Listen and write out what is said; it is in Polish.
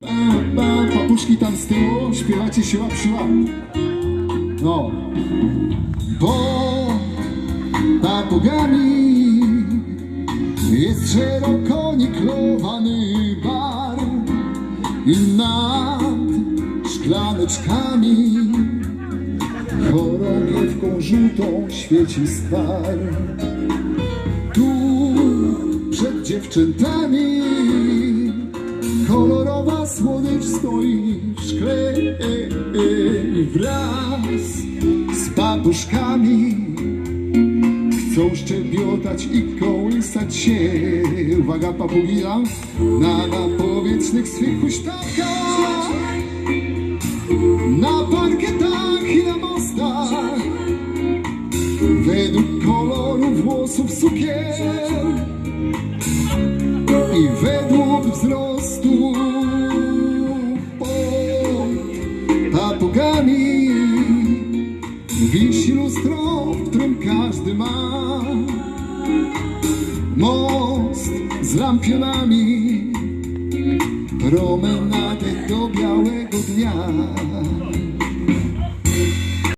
Pa, pa, papuszki tam z tyłu, śpiewacie siła przyła. No. Bo papugami jest szeroko niklowany bar i nad szklaneczkami chorągiewką żółtą świeci skwar. Tu przed dziewczętami kolorowa słodycz stoi w szkle wraz z papuszkami. Chcą szczebiotać i kołysać się. Uwaga, papugina na, na powietrznych swych huśtawkach. Na parkietach i na mostach Według koloru włosów sukien I według wzrostu. Pod papugami Wisi lustro, w którym każdy ma. Most z lampionami Promenadę do białego dnia